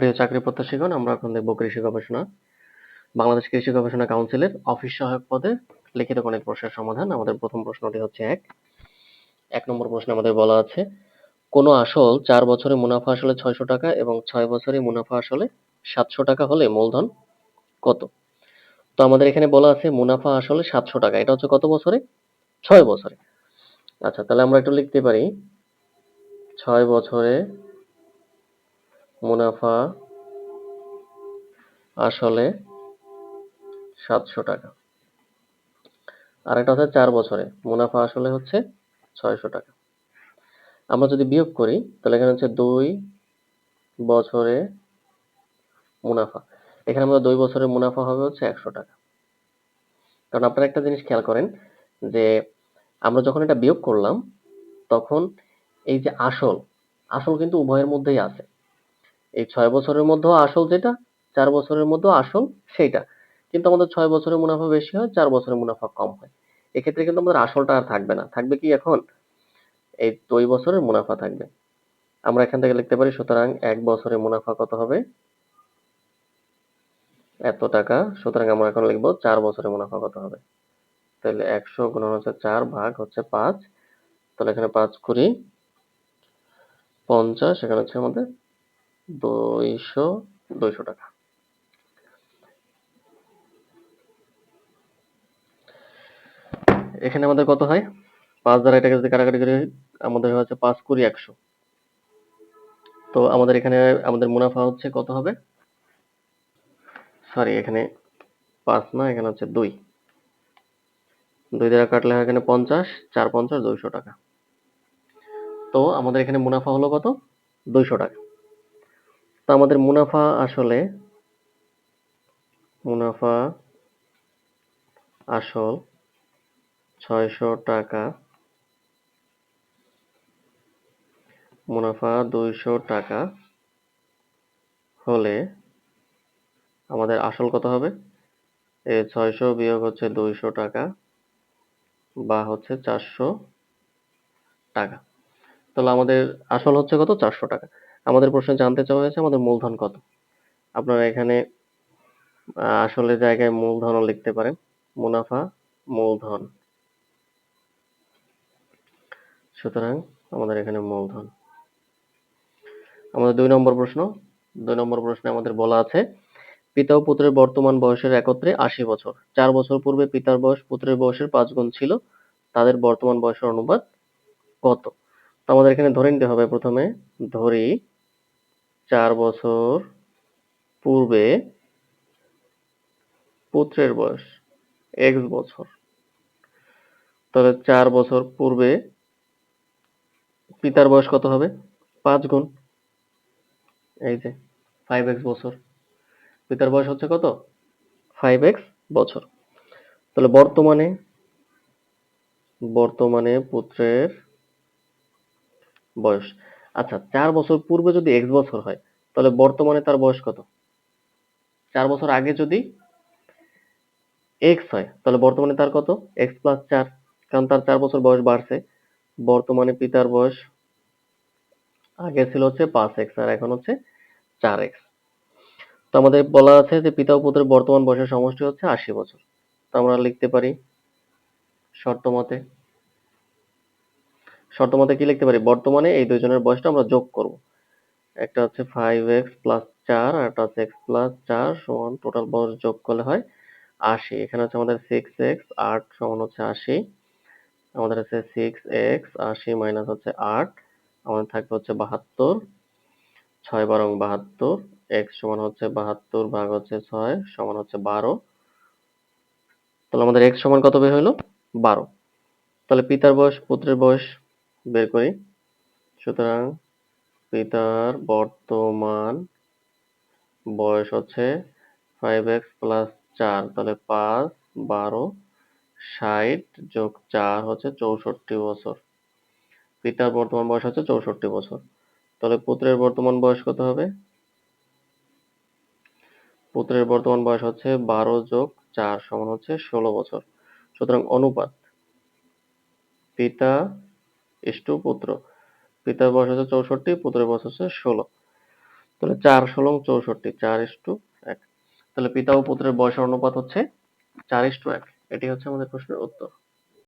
প্রিয় চাকরি প্রত্যাশীগণ, আমরা এখন দেখব কৃষি গবেষণা। বাংলাদেশ কৃষি গবেষণা কাউন্সিলের অফিস সহায়ক পদে লিখিত গণিত প্রশ্নের সমাধান। আমাদের প্রথম প্রশ্নটি হচ্ছে এক। এক নম্বর প্রশ্নে আমাদের বলা আছে, কোন আসল চার বছরে মুনাফা আসলে ছয়শো টাকা এবং ছয় বছরে মুনাফা আসলে সাতশো টাকা হলে মূলধন কত? তো আমাদের এখানে বলা আছে, মুনাফা আসলে সাতশো টাকা। এটা হচ্ছে কত বছরে? ছয় বছরে। আচ্ছা তাহলে আমরা একটু লিখতে পারি, ছয় বছরে মুনাফা আসলে সাতশো টাকা। আর একটা হচ্ছে চার বছরে, মুনাফা আসলে হচ্ছে ছয়শো টাকা। আমরা যদি বিয়োগ করি, তাহলে এখানে হচ্ছে দুই বছরে মুনাফা। এখানে আমরা দুই বছরে মুনাফা হবে হচ্ছে একশো টাকা। কারণ আপনারা একটা জিনিস খেয়াল করেন যে, আমরা যখন এটা বিয়োগ করলাম, তখন এই যে আসল আসল কিন্তু উভয়ের মধ্যেই আছে। এই ছয় বছরের মধ্যেও আসল যেটা, চার বছরের মধ্যেও আসল সেইটা। কিন্তু আমাদের ছয় বছরের মুনাফা বেশি হয়, চার বছরের মুনাফা কম হয়। এক্ষেত্রে কিন্তু আমাদের আসলটা আর থাকবে না। থাকবে কি এখন? এই দুই বছরের মুনাফা থাকবে। আমরা এখান থেকে লিখতে পারি, সুতরাং এক বছরে মুনাফা কত হবে? এত টাকা। সুতরাং আমরা এখন লিখব, চার বছরে মুনাফা কত হবে? তাহলে একশো গুণন হচ্ছে চার ভাগ হচ্ছে পাঁচ। তাহলে এখানে পাঁচ কুড়ি, পঞ্চাশ, এখানে হচ্ছে আমাদের দুইশো দুইশো টাকা। এখানে আমাদের কত হয়? পাঁচ দ্বারা এটাকে যদি কাটাকাটি করি, আমাদের হচ্ছে পাঁচ কুড়ি একশো। তো আমাদের এখানে, আমাদের মুনাফা হচ্ছে কত হবে? সরি এখানে পাঁচ না, এখানে হচ্ছে দুই। দুই দ্বারা কাটলে হয় এখানে পঞ্চাশ, চার পঞ্চাশ, দুইশো টাকা। তো আমাদের এখানে মুনাফা হলো কত? দুইশো টাকা। আমাদের মুনাফা আসলে, মুনাফা আসল ছয়শো টাকা, মুনাফা দুইশো টাকা হলে আমাদের আসল কত হবে? এ ছয়শো বিয়োগ হচ্ছে দুইশো টাকা, বা হচ্ছে চারশো টাকা। তাহলে আমাদের আসল হচ্ছে কত? চারশো টাকা। আমাদের প্রশ্নে জানতে চাওয়া হয়েছে আমাদের মূলধন কত? আপনারা এখানে আসলে জায়গায় মূলধনও লিখতে পারেন। মুনাফা, মূলধন। সুতরাং আমাদের এখানে মূলধন। আমাদের দুই নম্বর প্রশ্ন, দুই নম্বর প্রশ্নে আমাদের বলা আছে, পিতা ও পুত্রের বর্তমান বয়সের একত্রে আশি বছর। চার বছর পূর্বে পিতার বয়স পুত্রের বয়সের পাঁচ গুণ ছিল, তাদের বর্তমান বয়সের অনুপাত কত? তো আমাদের এখানে ধরে নিতে হবে প্রথমে, ধরি চার বছর পূর্বে পুত্রের বয়স এক্স বছর। তাহলে চার বছর পূর্বে পিতার বয়স কত হবে? পাঁচ গুণ। এই যে ফাইভ এক্স বছর। পিতার বয়স হচ্ছে কত? ফাইভ এক্স বছর। তাহলে বর্তমানে বর্তমানে পুত্রের বয়স। আচ্ছা চার বছর পূর্বে যদি এক্স বছর হয়, তাহলে বর্তমানে তার বয়স কত? চার বছর আগে যদি এক্স হয়, তাহলে বর্তমানে তার কত? এক্স প্লাস চার, কারণ তার চার বছর বয়স বাড়ছে। বর্তমানে পিতার বয়স আগে ছিল হচ্ছে পাঁচ এক্স আর এখন হচ্ছে চার এক্স তো আমাদের বলা আছে যে পিতা ও পুত্রের বর্তমান বয়সের সমষ্টি হচ্ছে আশি বছর। তো আমরা লিখতে পারি শর্ত মতে শর্ত মতে কি লিখতে পারি? বর্তমানে এই দুইজনের বয়সটা আমরা যোগ করব। একটা হচ্ছে ফাইভ এক্স প্লাস চার আর একটা হচ্ছে এক্স প্লাস চার সমান টোটাল বয়স যোগ করলে হয় আশি। এখানে হচ্ছে আমাদের সিক্স এক্স আট সমান হচ্ছে আশি। আমাদের আছে সিক্স এক্স আশি মাইনাস হচ্ছে আট। আমাদের থাকবে হচ্ছে বাহাত্তর। ছয় বারং বাহাত্তর এক্স সমান হচ্ছে বাহাত্তর ভাগ হচ্ছে ছয় সমান হচ্ছে বারো। তাহলে আমাদের এক্স সমান কত বের হইল বারো। তাহলে পিতার বয়স, পুত্রের বয়স বের করি। সুতরাং পিতার বর্তমান বয়স হচ্ছে ফাইভ এক্স প্লাস চার তাহলে পাঁচ, বারো, ষাট যোগ চার হচ্ছে চৌষট্টি বছর। পিতার বর্তমান বয়স হচ্ছে চৌষট্টি বছর। তাহলে পুত্রের বর্তমান বয়স কত হবে? পুত্রের বর্তমান বয়স হচ্ছে বারো যোগ চার সমান হচ্ছে ষোলো বছর। সুতরাং অনুপাত, পিতা ইষ্টু পুত্র। পিতার বয়স হচ্ছে চৌষট্টি, পুত্রের বয়স হচ্ছে ষোলো। তাহলে চার ষোলো চৌষট্টি, চার ইষ্টু এক। তাহলে পিতা ও পুত্রের বয়সের অনুপাত হচ্ছে চার ইষ্টু এক। এটি হচ্ছে আমাদের প্রশ্নের উত্তর।